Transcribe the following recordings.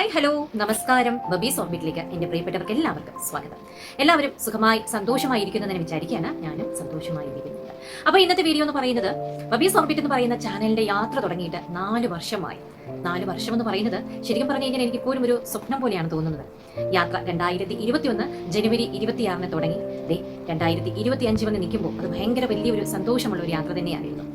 Hi hello നമസ്കാരം. ബബീസ് ഓർബിറ്റിലേക്ക് എന്റെ പ്രിയപ്പെട്ടവർക്ക് എല്ലാവർക്കും സ്വാഗതം. എല്ലാവരും സുഖമായി സന്തോഷമായി ഇരിക്കുന്നതിന് വിചാരിക്കുകയാണ് ഞാനും സന്തോഷമായിരിക്കുന്നുണ്ട് അപ്പോൾ ഇന്നത്തെ വീഡിയോ എന്ന് പറയുന്നത് ബബീസ് ഓർബിറ്റ് എന്ന് പറയുന്ന ചാനലിന്റെ യാത്ര തുടങ്ങിയിട്ട് നാല് വർഷമായി. നാല് വർഷം എന്ന് പറയുന്നത് ശരിക്കും പറഞ്ഞു കഴിഞ്ഞാൽ എനിക്ക് ഇപ്പോഴും ഒരു സ്വപ്നം പോലെയാണ് തോന്നുന്നത്. യാത്ര രണ്ടായിരത്തി ഇരുപത്തി ഒന്ന് ജനുവരി ഇരുപത്തിയാറിന് തുടങ്ങി. ദേ രണ്ടായിരത്തി ഇരുപത്തി അഞ്ച് വന്ന് നിൽക്കുമ്പോൾ അത് ഭയങ്കര വലിയൊരു സന്തോഷമുള്ള ഒരു യാത്ര തന്നെയായിരുന്നു.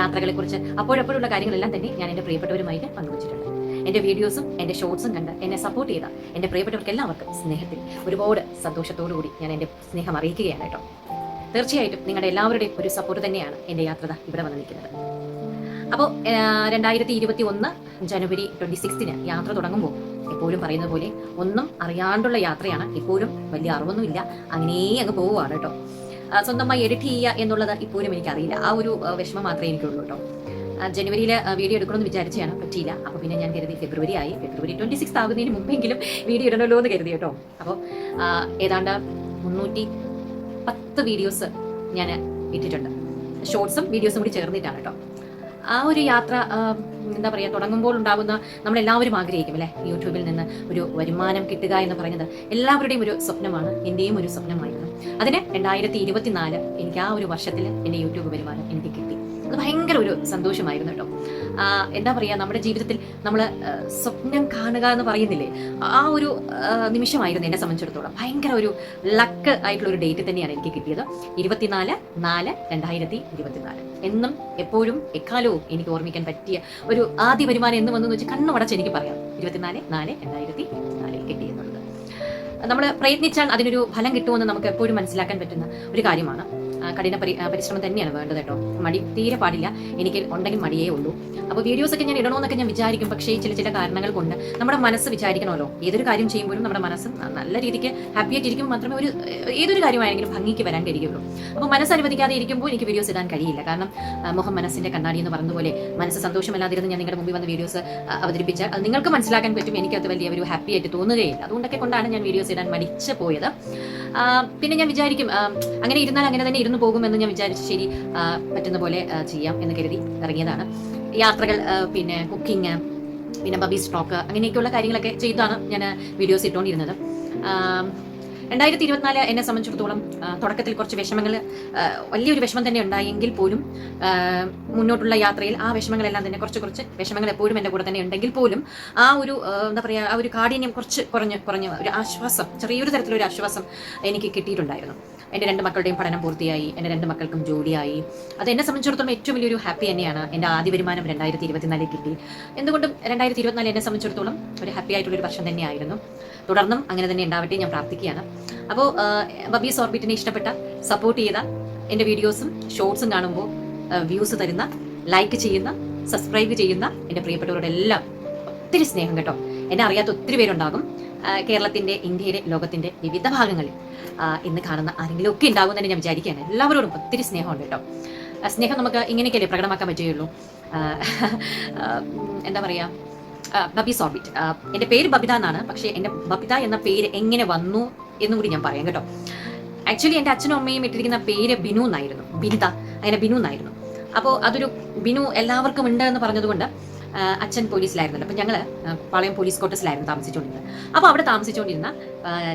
യാത്രകളെ കുറിച്ച് അപ്പോഴപ്പോഴുള്ള കാര്യങ്ങളെല്ലാം തന്നെ ഞാൻ എന്റെ പ്രിയപ്പെട്ടവരുമായിട്ട് പങ്കുവച്ചിട്ടുണ്ട്. എന്റെ വീഡിയോസും എന്റെ ഷോർട്സും കണ്ട് എന്നെ സപ്പോർട്ട് ചെയ്ത എന്റെ പ്രിയപ്പെട്ടവർക്ക് എല്ലാവർക്കും സ്നേഹത്തിൽ ഒരുപാട് സന്തോഷത്തോടു കൂടി ഞാൻ എന്റെ സ്നേഹം അറിയിക്കുകയാണ് കേട്ടോ. തീർച്ചയായിട്ടും നിങ്ങളുടെ എല്ലാവരുടെയും ഒരു സപ്പോർട്ട് തന്നെയാണ് എന്റെ യാത്ര ഇവിടെ വന്ന് നിൽക്കുന്നത്. അപ്പോൾ രണ്ടായിരത്തി ഇരുപത്തി ഒന്ന് ജനുവരി ട്വന്റി സിക്സ്തിന് യാത്ര തുടങ്ങുമ്പോൾ എപ്പോഴും പറയുന്ന പോലെ ഒന്നും അറിയാണ്ടുള്ള യാത്രയാണ്. എപ്പോഴും വലിയ അറിവൊന്നുമില്ല. അങ്ങനെ അങ്ങ് പോവുകയാണ് കേട്ടോ. സ്വന്തമായി എഡിറ്റ് ചെയ്യുക എന്നുള്ളത് ഇപ്പോഴും എനിക്കറിയില്ല. ആ ഒരു വിഷമം മാത്രമേ എനിക്കുള്ളൂ കേട്ടോ. ജനുവരിയിൽ വീഡിയോ എടുക്കണമെന്ന് വിചാരിച്ചാണ് പറ്റിയില്ല. അപ്പോൾ പിന്നെ ഞാൻ കരുതി ഫെബ്രുവരി ആയി ഫെബ്രുവരി ട്വന്റി സിക്സ് ആകുന്നതിന് മുമ്പെങ്കിലും വീഡിയോ ഇടണമല്ലോ എന്ന് കരുതി കേട്ടോ. അപ്പോൾ ഏതാണ്ട് മുന്നൂറ്റി പത്ത് വീഡിയോസ് ഞാൻ ഇട്ടിട്ടുണ്ട്. ഷോർട്സും വീഡിയോസും കൂടി ചേർന്നിട്ടാണ് കേട്ടോ. ആ ഒരു യാത്ര എന്താ പറയുക തുടങ്ങുമ്പോൾ ഉണ്ടാകുന്ന നമ്മളെല്ലാവരും ആഗ്രഹിക്കും അല്ലേ? യൂട്യൂബിൽ നിന്ന് ഒരു വരുമാനം കിട്ടുക എന്ന് പറയുന്നത് എല്ലാവരുടെയും ഒരു സ്വപ്നമാണ്. എന്റെയും ഒരു സ്വപ്നമായിരുന്നു. അതിന് രണ്ടായിരത്തി ഇരുപത്തിനാല് എനിക്ക് ആ ഒരു വർഷത്തിൽ എന്റെ യൂട്യൂബ് വരുമാനം എനിക്ക് കിട്ടി. അത് ഭയങ്കര ഒരു സന്തോഷമായിരുന്നു കേട്ടോ. എന്താ പറയുക നമ്മുടെ ജീവിതത്തിൽ നമ്മൾ സ്വപ്നം കാണുക എന്ന് പറയുന്നില്ലേ ആ ഒരു നിമിഷമായിരുന്നു എന്നെ സംബന്ധിച്ചിടത്തോളം. ഭയങ്കര ഒരു ലക്ക് ആയിട്ടുള്ള ഒരു ഡേറ്റ് തന്നെയാണ് എനിക്ക് കിട്ടിയത്. ഇരുപത്തിനാല് നാല് രണ്ടായിരത്തി ഇരുപത്തിനാല്. എന്നും എപ്പോഴും എക്കാലവും എനിക്ക് ഓർമ്മിക്കാൻ പറ്റിയ ഒരു ആദ്യ വരുമാനം എന്ന് വന്നു വെച്ചാൽ കണ്ണു അടച്ച് എനിക്ക് പറയാം. ഇരുപത്തിനാല് നാല് രണ്ടായിരത്തി ഇരുപത്തിനാലിൽ കിട്ടിയെന്നുള്ളത്. നമ്മൾ പ്രയത്നിച്ചാൽ അതിനൊരു ഫലം കിട്ടുമെന്ന് നമുക്ക് എപ്പോഴും മനസ്സിലാക്കാൻ പറ്റുന്ന ഒരു കാര്യമാണ്. കഠിന പരി പരിശ്രമം തന്നെയാണ് വേണ്ടത് കേട്ടോ. മടി തീരെ പാടില്ല. എനിക്ക് ഉണ്ടെങ്കിൽ മടിയേ ഉള്ളൂ. അപ്പോൾ വീഡിയോസ് ഒക്കെ ഞാൻ ഇടണമെന്നൊക്കെ ഞാൻ വിചാരിക്കും. പക്ഷേ ചില ചില കാരണങ്ങൾ കൊണ്ട് നമ്മുടെ മനസ്സ് വിചാരിക്കണമല്ലോ. ഏതൊരു കാര്യം ചെയ്യുമ്പോഴും നമ്മുടെ മനസ്സ് നല്ല രീതിക്ക് ഹാപ്പി ആയിട്ടിരിക്കും. മാത്രമേ ഒരു ഏതൊരു കാര്യമായെങ്കിലും ഭംഗിക്ക് വരാൻ കഴിയുള്ളൂ. അപ്പോൾ മനസ്സ് അനുവദിക്കാതെ ഇരിക്കുമ്പോൾ എനിക്ക് വീഡിയോസ് ഇടാൻ കഴിയില്ല. കാരണം മുഖം മനസ്സിന്റെ കണ്ണാടി എന്ന് പറഞ്ഞതുപോലെ മനസ്സ് സന്തോഷമല്ലാതിരുന്ന് ഞാൻ നിങ്ങളുടെ മുമ്പിൽ വന്ന് വീഡിയോസ് അവതരിപ്പിച്ചാൽ അത് നിങ്ങൾക്ക് മനസ്സിലാക്കാൻ പറ്റും. എനിക്കത് വലിയ ഒരു ഹാപ്പി ആയിട്ട് തോന്നുകയില്ല. അതുകൊണ്ടൊക്കെ കൊണ്ടാണ് ഞാൻ വീഡിയോസ് ഇടാൻ മടിച്ചു പോയത്. പിന്നെ ഞാൻ വിചാരിക്കും അങ്ങനെ ഇരുന്നാൽ അങ്ങനെ തന്നെ ഇരുന്ന് പോകുമെന്ന് ഞാൻ വിചാരിച്ചു ശരി പറ്റുന്ന പോലെ ചെയ്യാം എന്ന് കരുതി ഇറങ്ങിയതാണ്. യാത്രകൾ പിന്നെ കുക്കിംഗ് പിന്നെ ബബി സ്റ്റോക്ക് അങ്ങനെയൊക്കെയുള്ള കാര്യങ്ങളൊക്കെ ചെയ്താണ് ഞാൻ വീഡിയോസ് ഇട്ടുകൊണ്ടിരുന്നത് രണ്ടായിരത്തി ഇരുപത്തിനാല് എന്നെ സംബന്ധിച്ചിടത്തോളം തുടക്കത്തിൽ കുറച്ച് വിഷമങ്ങൾ വലിയൊരു വിഷമം തന്നെ ഉണ്ടായെങ്കിൽ പോലും മുന്നോട്ടുള്ള യാത്രയിൽ ആ വിഷമങ്ങളെല്ലാം തന്നെ കുറച്ച് കുറച്ച് വിഷമങ്ങൾ എപ്പോഴും എന്റെ കൂടെ തന്നെ ഉണ്ടെങ്കിൽ പോലും ആ ഒരു എന്താ പറയുക ആ ഒരു കാഠിന്യം കുറച്ച് കുറഞ്ഞ് കുറഞ്ഞ് ഒരു ആശ്വാസം ചെറിയൊരു തരത്തിലൊരു ആശ്വാസം എനിക്ക് കിട്ടിയിട്ടുണ്ടായിരുന്നു. എന്റെ രണ്ട് മക്കളുടെയും പഠനം പൂർത്തിയായി എന്റെ രണ്ട് മക്കൾക്കും ജോലിയായി. അത് എന്നെ സംബന്ധിച്ചിടത്തോളം ഏറ്റവും വലിയൊരു ഹാപ്പി തന്നെയാണ് എന്റെ ആദ്യ വരുമാനം രണ്ടായിരത്തി ഇരുപത്തിനാലിൽ കിട്ടി. എന്തുകൊണ്ടും രണ്ടായിരത്തി ഇരുപത്തിനാല് എന്നെ സംബന്ധിച്ചിടത്തോളം ഒരു ഹാപ്പി ആയിട്ടുള്ളൊരു വർഷം തന്നെയായിരുന്നു. തുടർന്നും അങ്ങനെ തന്നെ ഉണ്ടാവട്ടെ ഞാൻ പ്രാർത്ഥിക്കുകയാണ്. അപ്പോൾ ബബീസ് ഓർബിറ്റിനെ ഇഷ്ടപ്പെട്ട സപ്പോർട്ട് ചെയ്ത എന്റെ വീഡിയോസും ഷോർട്സും കാണുമ്പോൾ വ്യൂസ് തരുന്ന ലൈക്ക് ചെയ്യുന്ന സബ്സ്ക്രൈബ് ചെയ്യുന്ന എന്റെ പ്രിയപ്പെട്ടവരോടെല്ലാം ഒത്തിരി സ്നേഹം കേട്ടോ. എന്നെ അറിയാത്ത ഒത്തിരി പേരുണ്ടാകും. ആ, ഇന്ത്യയിലെ ലോകത്തിന്റെ വിവിധ ഭാഗങ്ങളിൽ ഇന്ന് കാണുന്ന ആരെങ്കിലും ഒക്കെ ഉണ്ടാകും തന്നെ ഞാൻ വിചാരിക്കുകയാണ്. എല്ലാവരോടും ഒത്തിരി സ്നേഹമുണ്ട് കേട്ടോ. സ്നേഹം നമുക്ക് ഇങ്ങനെയൊക്കെയല്ലേ പ്രകടമാക്കാൻ പറ്റുകയുള്ളൂ? എന്താ പറയുക ബബി സോബിറ്റ്. എന്റെ പേര് ബബിത എന്നാണ്. പക്ഷേ എന്റെ ബബിത എന്ന പേര് എങ്ങനെ വന്നു എന്നും കൂടി ഞാൻ പറയാം കേട്ടോ. ആക്ച്വലി എന്റെ അച്ഛനും അമ്മയും ഇട്ടിരിക്കുന്ന പേര് ബിനു എന്നായിരുന്നു. ബിനിത. അങ്ങനെ ബിനു എന്നായിരുന്നു. അപ്പോൾ അതൊരു ബിനു എല്ലാവർക്കും ഉണ്ട് എന്ന് പറഞ്ഞതുകൊണ്ട് അച്ഛൻ പോലീസിലായിരുന്നല്ലോ. അപ്പം ഞങ്ങൾ പാളയം പോലീസ് ക്വാർട്ടേഴ്സിലായിരുന്നു താമസിച്ചുകൊണ്ടിരുന്നത്. അപ്പോൾ അവിടെ താമസിച്ചുകൊണ്ടിരുന്ന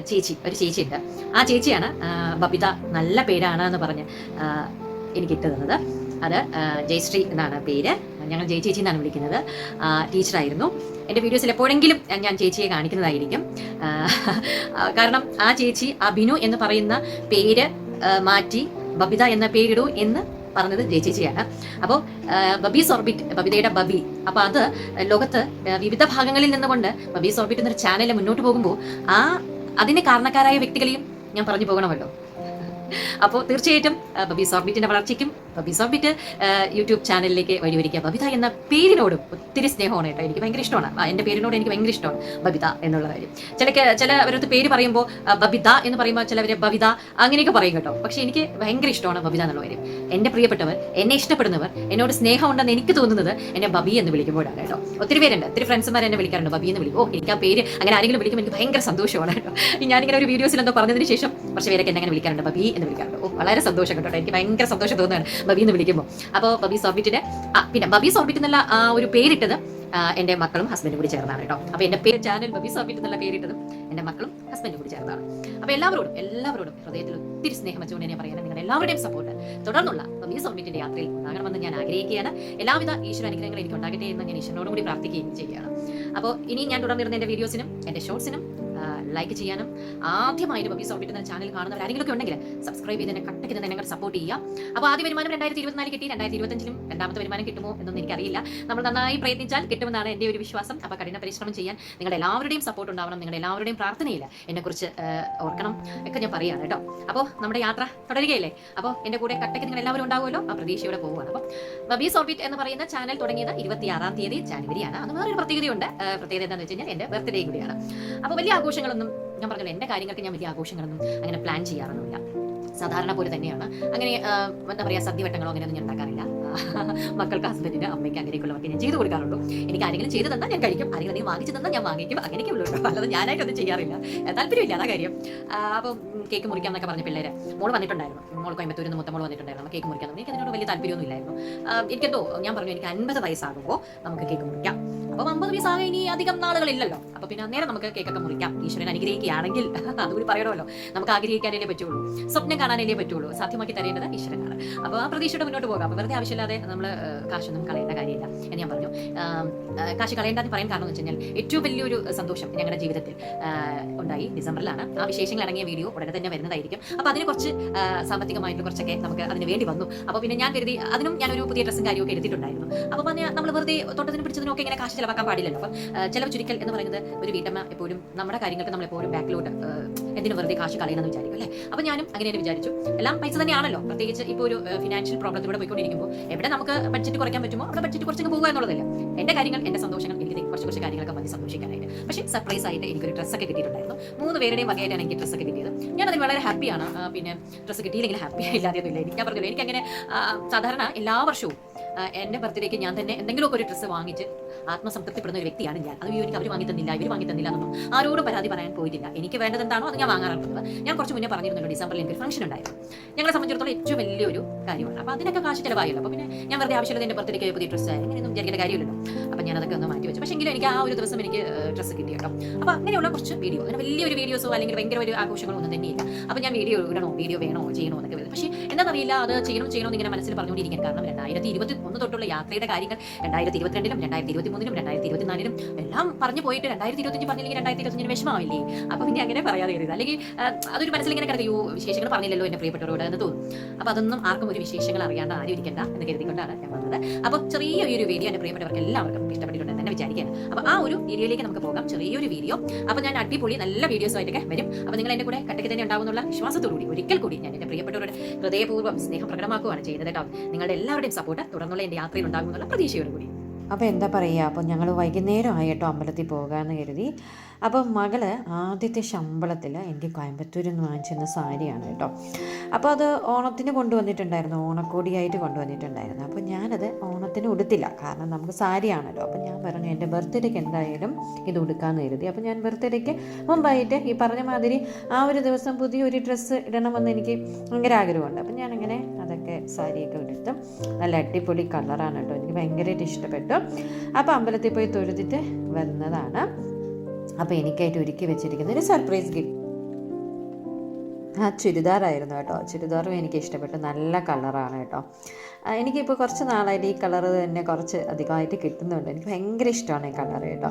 ചേച്ചി ഒരു ചേച്ചിയുണ്ട്. ആ ചേച്ചിയാണ് ബബിത നല്ല പേരാണ് എന്ന് പറഞ്ഞ് എനിക്ക് ഇട്ടുതന്നത് അത് ജയശ്രീ എന്നാണ് പേര്. ഞങ്ങൾ ജയ ചേച്ചി എന്നാണ് വിളിക്കുന്നത്. ടീച്ചറായിരുന്നു. എന്റെ വീഡിയോസിൽ എപ്പോഴെങ്കിലും ഞാൻ ചേച്ചിയെ കാണിക്കുന്നതായിരിക്കും. കാരണം ആ ചേച്ചി അഭിനു എന്ന് പറയുന്ന പേര് മാറ്റി ബബിത എന്ന പേരിടൂ എന്ന് പറഞ്ഞത് ജയചേച്ചിയാണ്. അപ്പോൾ ബബീസ് ഓർബിറ്റ് ബബിതയുടെ ബബി. അപ്പോൾ അത് ലോകത്ത് വിവിധ ഭാഗങ്ങളിൽ നിന്നുകൊണ്ട് ബബീസ് ഓർബിറ്റ് എന്നൊരു ചാനൽ മുന്നോട്ട് പോകുമ്പോൾ ആ അതിന് കാരണക്കാരായ വ്യക്തികളെയും ഞാൻ പറഞ്ഞു പോകണമല്ലോ. അപ്പോൾ തീർച്ചയായിട്ടും ബബീസ് ഓർബിറ്റിന്റെ വളർച്ചയ്ക്കും ബബീസ് ഓർബിറ്റ് യൂട്യൂബ് ചാനലിലേക്ക് വഴിയൊരുക്കുക ബബിത എന്ന പേരിനോടും ഒത്തിരി സ്നേഹമാണ് കേട്ടോ. എനിക്ക് ഭയങ്കര ഇഷ്ടമാണ്. എന്റെ പേരിനോട് എനിക്ക് ഭയങ്കര ഇഷ്ടമാണ് ബബിത എന്നുള്ള കാര്യം. ചില ചിലവരടുത്ത് പേര് പറയുമ്പോൾ ബബിത എന്ന് പറയുമ്പോൾ ചിലവര് ബബിത അങ്ങനെയൊക്കെ പറയും കേട്ടോ. പക്ഷെ എനിക്ക് ഭയങ്കര ഇഷ്ടമാണ് ബബിത എന്നുള്ള കാര്യം. എന്റെ പ്രിയപ്പെട്ടവർ എന്നെ ഇഷ്ടപ്പെടുന്നവർ എന്നോട് സ്നേഹമുണ്ടെന്ന് എനിക്ക് തോന്നുന്നത് എന്നെ ബബി എന്ന് വിളിക്കുമ്പോഴാണ് കേട്ടോ. ഒത്തിരി പേരുണ്ട്. ഒത്തിരി ഫ്രണ്ട്സുമാർ എന്നെ വിളിക്കാറുണ്ട്. ബബി എന്ന് വിളിക്കും. ഓ എനിക്ക് ആ പേര് അങ്ങനെ ആരെങ്കിലും വിളിക്കുമ്പോൾ എനിക്ക് ഭയങ്കര സന്തോഷമാണ് കേട്ടോ. ഞാനിങ്ങനെ ഒരു വീഡിയോസിൽ എന്തോ പറഞ്ഞതിന് ശേഷം കുറച്ച് പേരൊക്കെ എന്നെ അങ്ങനെ വിളിക്കാറുണ്ട്. ബബി എന്ന് വിളിക്കാറുണ്ട്. ഓ വളരെ സന്തോഷം കേട്ടോ. എനിക്ക് ഭയങ്കര സന്തോഷം തോന്നുകയാണ്. ബബി എന്ന് വിളിക്കുമ്പോൾ അപ്പോൾ ബബി സോർബിറ്റിന്റെ പിന്നെ ബബി സോർബിറ്റ് എന്നുള്ള ആ ഒരു പേരിട്ടത് എന്റെ മക്കളും ഹസ്ബൻഡും കൂടി ചേർന്നാണ് കേട്ടോ. അപ്പോൾ എന്റെ പേര് ചാനൽ ബബി സോബിറ്റ് എന്നുള്ള പേരിട്ടതും എന്റെ മക്കളും ഹസ്ബൻഡും കൂടി ചേർന്നാണ്. അപ്പോൾ എല്ലാവരോടും എല്ലാവരോടും ഹൃദയത്തിൽ ഒത്തിരി സ്നേഹം വെച്ചുകൊണ്ട് ഞാൻ പറയാനും നിങ്ങൾ എല്ലാവരുടെയും സപ്പോർട്ട് തുടർന്നുള്ള ബബി സോബിറ്റിന്റെ യാത്രയിൽ ഉണ്ടാകണമെന്ന് ഞാൻ ആഗ്രഹിക്കുകയാണ്. എല്ലാവിധ ഈശ്വര അനുഗ്രഹങ്ങൾ എനിക്ക് ഉണ്ടാകട്ടെ എന്ന് ഞാൻ ഈശ്വരനോടും കൂടി പ്രാർത്ഥിക്കുകയും ചെയ്യുകയാണ്. അപ്പോൾ ഇനി ഞാൻ തുടർന്നിരുന്ന എന്റെ വീഡിയോസിനും എന്റെ ഷോർട്സിനും ലൈക്ക് ചെയ്യാനും ആദ്യമായിട്ട് ബബി സോബിറ്റ് എന്ന ചാനൽ കാണുന്നവർ ആരെങ്കിലും ഉണ്ടെങ്കിൽ സബ്സ്ക്രൈബ് ചെയ്ത് എന്നെ കട്ടയ്ക്ക് തന്നെ ഞങ്ങൾ സപ്പോർട്ട് ചെയ്യുക. അപ്പോൾ ആദ്യ വരുമാനം രണ്ടായിരത്തി ഇരുപത്തിനാല് കിട്ടി രണ്ടായിരത്തി ഇരുപത്തഞ്ചിലും രണ്ടാമത്തെ വരുമാനം കിട്ടുമോ എന്നൊന്നും എനിക്കറിയില്ല. നമ്മൾ നന്നായി പ്രയത്നിച്ചാൽ കിട്ടുമെന്നാണ് എന്റെ ഒരു വിശ്വാസം. അപ്പോൾ കഠിന പരിശ്രമം ചെയ്യാൻ നിങ്ങളുടെ എല്ലാവരുടെയും സപ്പോർട്ട് ഉണ്ടാവണം നിങ്ങളുടെ എല്ലാവരുടെയും പ്രാർത്ഥനയില്ല എന്നെക്കുറിച്ച് ഓർക്കണം ഒക്കെ ഞാൻ പറയുകയാണ് കേട്ടോ. അപ്പോൾ നമ്മുടെ യാത്ര തുടരുകയല്ലേ? അപ്പോൾ എന്റെ കൂടെ കട്ടയ്ക്ക് നിങ്ങൾ എല്ലാവരും ഉണ്ടാവുമല്ലോ? ആ പ്രതീക്ഷയോടെ പോവുകയാണ്. അപ്പോൾ ബബീസ് ഓർബിറ്റ് എന്ന് പറയുന്ന ചാനൽ തുടങ്ങിയത് ഇരുപത്തിയാറാം തീയതി ജാനുവരിയാണ്. അത് വേറൊരു പ്രത്യേകതയുണ്ട്. പ്രത്യേകത എന്താണെന്ന് വെച്ച് കഴിഞ്ഞാൽ എന്റെ ബർത്ത്ഡേ കൂടിയാണ്. അപ്പോൾ വലിയ ആഘോഷങ്ങളൊന്നും ഞാൻ പറഞ്ഞല്ലോ എന്റെ കാര്യങ്ങൾക്ക് ഞാൻ വലിയ ആഘോഷങ്ങളൊന്നും അങ്ങനെ പ്ലാൻ ചെയ്യാറൊന്നുമില്ല. സാധാരണ പോലെ തന്നെയാണ്. അങ്ങനെ എന്താ പറയുക സദ്യവട്ടങ്ങളോ അങ്ങനെയൊന്നും ഞാൻ ഉണ്ടാക്കാറില്ല. മക്കൾക്ക് ഹസ്ബൻഡിന് അമ്മയ്ക്ക് അങ്ങനെയൊക്കെയുള്ളവർക്ക് ഞാൻ ചെയ്തു കൊടുക്കാറുള്ളൂ. എനിക്ക് ആരെങ്കിലും ചെയ്തു തന്നാൽ ഞാൻ കഴിക്കും. ആരെങ്കിലും എന്തെങ്കിലും വാങ്ങിച്ചു തന്നാൽ ഞാൻ വാങ്ങിക്കും. അങ്ങനെയൊക്കെ ഉള്ളൂ. അല്ലാതെ ഞാനായിട്ടൊന്നും ചെയ്യാറില്ല. താല്പര്യമില്ല അതാ കാര്യം. അപ്പോൾ കേക്ക് മുറിക്കാം എന്നൊക്കെ പറഞ്ഞ പിള്ളേരെ. മോൾ വന്നിട്ടുണ്ടായിരുന്നു. മോൾ കോയമ്പത്തൂരിൽ നിന്ന് മുത്തമോൾ വന്നിട്ടുണ്ടായിരുന്നു. കേക്ക് മുറിക്കാൻ എനിക്ക് അതിനോട് വലിയ താല്പര്യമൊന്നും ഇല്ലായിരുന്നു. എനിക്കെന്തോ ഞാൻ പറഞ്ഞു എനിക്ക് അൻപത് വയസ്സാകുമ്പോൾ നമുക്ക് കേക്ക് മുറിക്കാം. അപ്പം അമ്പത് വയസ്സാകെ ഇനി അധികം നാളുകളില്ലല്ലോ. അപ്പൊ പിന്നെ അന്നേരം നമുക്ക് കേക്കൊക്കെ മുറിക്കാം. ഈശ്വരൻ അനുഗ്രഹിക്കുകയാണെങ്കിൽ അതുകൂടി പറയണമല്ലോ. നമുക്ക് ആഗ്രഹിക്കാനല്ലേ പറ്റുള്ളൂ. സ്വപ്നം കാണാനല്ലേ പറ്റുള്ളൂ. സാധ്യമാക്കി തരേണ്ടത് ഈശ്വരനാണ് അപ്പോൾ ആ പ്രതീക്ഷയുടെ മുന്നോട്ട് പോകാം. അപ്പോൾ വെറുതെ ആവശ്യമില്ലാതെ നമ്മൾ കാശൊന്നും കളയേണ്ട കാര്യമില്ല എന്ന് ഞാൻ പറഞ്ഞു. കാശ് കളയേണ്ടെന്ന് പറയാൻ കാരണം എന്ന് വെച്ചാൽ ഏറ്റവും വലിയൊരു സന്തോഷം ഞങ്ങളുടെ ജീവിതത്തിൽ ഉണ്ടായി ഡിസംബറിലാണ്. ആ വിശേഷങ്ങൾ അടങ്ങിയ വീഡിയോ ഉടനെ തന്നെ വരുന്നതായിരിക്കും. അപ്പോൾ അതിന് കുറച്ച് സാമ്പത്തികമായിട്ട് കുറച്ചൊക്കെ നമുക്ക് അതിന് വേണ്ടി വന്നു. അപ്പോൾ പിന്നെ ഞാൻ കരുതി അതിനും ഞാനൊരു പുതിയ ഡ്രസ്സും കാര്യമൊക്കെ എടുത്തിട്ടുണ്ടായിരുന്നു. അപ്പോൾ പിന്നെ നമ്മൾ വെറുതെ തോട്ടത്തിന് പിടിച്ചതിനൊക്കെ ഇങ്ങനെ കാശ് ചിലവാക്കാൻ പാടില്ലല്ലോ. അപ്പം ചിലവ് ചുരുക്കൽ എന്ന് പറയുന്നത് ഒരു വീട്ടമ്മ എപ്പോഴും നമ്മുടെ കാര്യങ്ങൾക്ക് നമ്മൾ എപ്പോഴും ബാക്കിലോട്ട് എന്തിനു വെറുതെ കാശ് കളയണമെന്ന് വിചാരിക്കും അല്ലേ? അപ്പോൾ ഞാനും അങ്ങനെ വിചാരിച്ചു. എല്ലാം പൈസ തന്നെയാണല്ലോ. പ്രത്യേകിച്ച് ഇപ്പോൾ ഒരു ഫിനാൻഷ്യൽ പ്രോബ്ലത്തിലൂടെ പോയിക്കൊണ്ടിരിക്കുമ്പോൾ എവിടെ നമുക്ക് ബഡ്ജറ്റ് കുറയ്ക്കാൻ പറ്റുമോ? അവിടെ ബഡ്ജറ്റ് കുറച്ചൊക്കെ പോകുക എന്നുള്ളതല്ല. എന്റെ കാര്യങ്ങൾ എന്റെ സന്തോഷങ്ങൾ എനിക്ക് കുറച്ച് കുറച്ച് കാര്യങ്ങളൊക്കെ മതി സന്തോഷിക്കാനായിട്ട്. പക്ഷേ സർപ്രൈസ് ആയിട്ട് എനിക്കൊരു ഡ്രസ്സൊക്കെ കിട്ടിയിട്ടുണ്ടായിരുന്നു. മൂന്ന് പേരുടെയും വകയായിട്ടാണ് എനിക്ക് ഡ്രസ്സൊക്കെ കിട്ടിയത്. ഞാൻ അതിൽ വളരെ ഹാപ്പിയാണ് പിന്നെ ഡ്രസ്സ് കിട്ടിയില്ലെങ്കിൽ ഹാപ്പി ഇല്ലാതെയൊന്നുമില്ല എനിക്ക് ഞാൻ പറഞ്ഞില്ല എനിക്കങ്ങനെ സാധാരണ എല്ലാ വർഷവും എന്റെ ബർത്ത്ഡേക്ക് ഞാൻ തന്നെ എന്തെങ്കിലുമൊക്കെ ഒരു ഡ്രസ്സ് വാങ്ങിച്ച് ആത്മസംതൃപ്തിപ്പെടുന്ന ഒരു വ്യക്തിയാണ് ഞാൻ. അത് എനിക്ക് അവർ വാങ്ങി തന്നില്ല ഇവർ വാങ്ങി തന്നില്ല എന്നൊന്നും ആരോടും പരാതി പറയാൻ പോയിട്ടില്ല. എനിക്ക് വേണ്ടത് എന്താണോ അത് ഞാൻ വാങ്ങാറുള്ളത് ഞാൻ കുറച്ച് മുന്നേ പറഞ്ഞിരുന്നല്ലോ ഡിസംബറിൽ എനിക്ക് ഫംഗ്ഷൻ ഉണ്ടായിരുന്നു. ഞങ്ങളെ സംബന്ധിച്ചിടത്തോളം ഏറ്റവും വലിയൊരു കാര്യമാണ്. അപ്പോൾ അതിനൊക്കെ കാശ് ചിലവായല്ലോ. അപ്പോൾ പിന്നെ ഞാൻ വെറുതെ ആവശ്യമില്ല എന്റെ പുറത്തേക്ക് പുതിയ ഡ്രസ്സ് ഇങ്ങനെയൊന്നും വിചാരിക്കേണ്ട കാര്യമില്ലല്ലോ. അപ്പോൾ ഞാൻ അതൊക്കെ ഒന്ന് മാറ്റി വെച്ചു. പക്ഷേ എങ്കിലും എനിക്ക് ആ ഒരു ദിവസം എനിക്ക് ഡ്രസ്സ് കിട്ടി കേട്ടോ. അപ്പോൾ അങ്ങനെയുള്ള കുറച്ച് വീഡിയോ അങ്ങനെ വലിയൊരു വീഡിയോസോ അല്ലെങ്കിൽ ഭയങ്കര ഒരു ആഘോഷങ്ങളോ ഒന്നും തന്നെയില്ല. അപ്പോൾ ഞാൻ വീഡിയോ ഇടണോ വീഡിയോ വേണോ ചെയ്യണോ എന്നൊക്കെ വരുന്നത് പക്ഷേ എന്താണെന്നറിയില്ല അത് ചെയ്യണം ചെയ്യണം എന്നിങ്ങനെ മനസ്സിൽ പറഞ്ഞുകൊണ്ടിരിക്കാൻ കാരണം രണ്ടായിരത്തി ഇരുപത്തി ഒന്ന് തൊട്ടുള്ള യാത്രയുടെ കാര്യങ്ങൾ രണ്ടായിരത്തി ഇരുപത്തിരണ്ടിലും രണ്ടായിരത്തി ഇരുപത്തി മൂന്നിലും രണ്ടായിരത്തി ഇരുപത്തിനാലിലും എല്ലാം പറഞ്ഞു പോയിട്ട് ഇരുപത്തഞ്ച് പറഞ്ഞില്ലെങ്കിൽ രണ്ടായിരത്തി ഇരുപത്തഞ്ചിന് വിഷമാവില്ലേ അപ്പോൾ പിന്നെ അങ്ങനെ പറയാതെ അല്ലെങ്കിൽ അതൊരു മനസ്സിൽ ഇങ്ങനെ കിടക്കൂ വിശേഷങ്ങൾ പറഞ്ഞില്ലല്ലോ എന്റെ പ്രിയപ്പെട്ടവരോട് എന്ന് തോന്നും. അപ്പോൾ അതൊന്നും ആർക്കും ഒരു വിശേഷങ്ങൾ അറിയാണ്ട് ആരും ഇരിക്കണ്ട എന്ന് കരുതിക്കൊണ്ടാണ് ഞാൻ വന്നത് അപ്പോൾ ചെറിയൊരു വീഡിയോ എന്റെ പ്രിയപ്പെട്ടവർക്ക് എല്ലാവർക്കും ഇഷ്ടപ്പെട്ടിട്ടുണ്ടെന്ന് തന്നെ വിചാരിക്കുകയാണ്. അപ്പോൾ ആ ഒരു വീഡിയോയിലേക്ക് നമുക്ക് പോകാം. ചെറിയൊരു വീഡിയോ. അപ്പോൾ ഞാൻ അടിപൊളി നല്ല വീഡിയോസ് ആയിട്ടൊക്കെ വരും. അപ്പോൾ നിങ്ങൾ എന്റെ കൂടെ കട്ടക്ക് തന്നെ ഉണ്ടാകുന്നുള്ള വിശ്വാസത്തോടുകൂടി ഒരിക്കൽ കൂടി ഞാൻ എന്റെ പ്രിയപ്പെട്ടവരുടെ ഹൃദയപൂർവം സ്നേഹം പ്രകടമാക്കുകയാണ് ചെയ്യുന്നത് കേട്ടോ. നിങ്ങളുടെ എല്ലാവരുടെയും സപ്പോർട്ട് തുടർന്നുള്ള എന്റെ യാത്രയിൽ ഉണ്ടാകുമെന്നുള്ള പ്രതീക്ഷയോടുകൂടി. അപ്പോൾ എന്താ പറയുക അപ്പോൾ ഞങ്ങൾ വൈകുന്നേരം ആയിട്ടോ അമ്പലത്തിൽ പോകാമെന്ന് കരുതി. അപ്പോൾ മകൾ ആദ്യത്തെ ശമ്പളത്തിൽ എനിക്ക് കോയമ്പത്തൂരിൽ നിന്ന് വാങ്ങിച്ചിരുന്ന സാരിയാണ് കേട്ടോ. അപ്പോൾ അത് ഓണത്തിന് കൊണ്ടുവന്നിട്ടുണ്ടായിരുന്നു ഓണക്കോടിയായിട്ട് കൊണ്ടുവന്നിട്ടുണ്ടായിരുന്നു. അപ്പോൾ ഞാനത് ഓണത്തിന് ഉടുത്തില്ല കാരണം നമുക്ക് സാരിയാണല്ലോ. അപ്പോൾ ഞാൻ പറഞ്ഞു എന്റെ ബർത്ത്ഡേക്ക് എന്തായാലും ഇത് ഉടുക്കാമെന്ന് കരുതി. അപ്പോൾ ഞാൻ ബർത്ത്ഡേക്ക് മുമ്പായിട്ട് ഈ പറഞ്ഞ മാതിരി ആ ഒരു ദിവസം പുതിയൊരു ഡ്രസ്സ് ഇടണമെന്ന് എനിക്ക് ഭയങ്കര ആഗ്രഹമുണ്ട്. അപ്പം ഞാനങ്ങനെ അതൊക്കെ സാരിയൊക്കെ ഉടുത്തും. നല്ല അടിപൊളി കളറാണ് കേട്ടോ. എനിക്ക് ഭയങ്കരമായിട്ട് ഇഷ്ടപ്പെട്ടു. അപ്പോൾ അമ്പലത്തിൽ പോയി തൊഴുതിട്ട് വരുന്നതാണ്. അപ്പോൾ എനിക്കായിട്ട് ഒരുക്കി വെച്ചിരിക്കുന്ന ഒരു സർപ്രൈസ് ഗിഫ്റ്റ് ആ ചുരിദാറായിരുന്നു കേട്ടോ. ചുരിദാറും എനിക്ക് ഇഷ്ടപ്പെട്ടു. നല്ല കളറാണ് കേട്ടോ. എനിക്കിപ്പോൾ കുറച്ച് നാളായിട്ട് ഈ കളർ തന്നെ കുറച്ച് അധികമായിട്ട് കിട്ടുന്നുണ്ട്. എനിക്ക് ഭയങ്കര ഇഷ്ടമാണ് ഈ കളർ കേട്ടോ.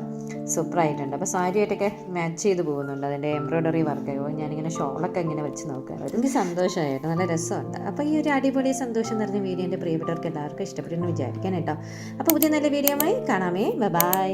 സൂപ്പറായിട്ടുണ്ട്. അപ്പോൾ സാരിയായിട്ടൊക്കെ മാച്ച് ചെയ്ത് പോകുന്നുണ്ട്. അതിന്റെ എംബ്രോയ്ഡറി വർക്കയോ ഞാനിങ്ങനെ ഷോളൊക്കെ ഇങ്ങനെ വെച്ച് നോക്കുകയാണ്. എനിക്ക് സന്തോഷമായിട്ട് നല്ല രസമുണ്ട്. അപ്പോൾ ഈ ഒരു അടിപൊളി സന്തോഷം നിറഞ്ഞ വീഡിയോ എന്റെ പ്രിയപ്പെട്ടവർക്ക് എല്ലാവർക്കും ഇഷ്ടപ്പെട്ടെന്ന് വിചാരിക്കാൻ കേട്ടോ. അപ്പോൾ പുതിയ നല്ല വീഡിയോ ആയി കാണാമേ. ബൈ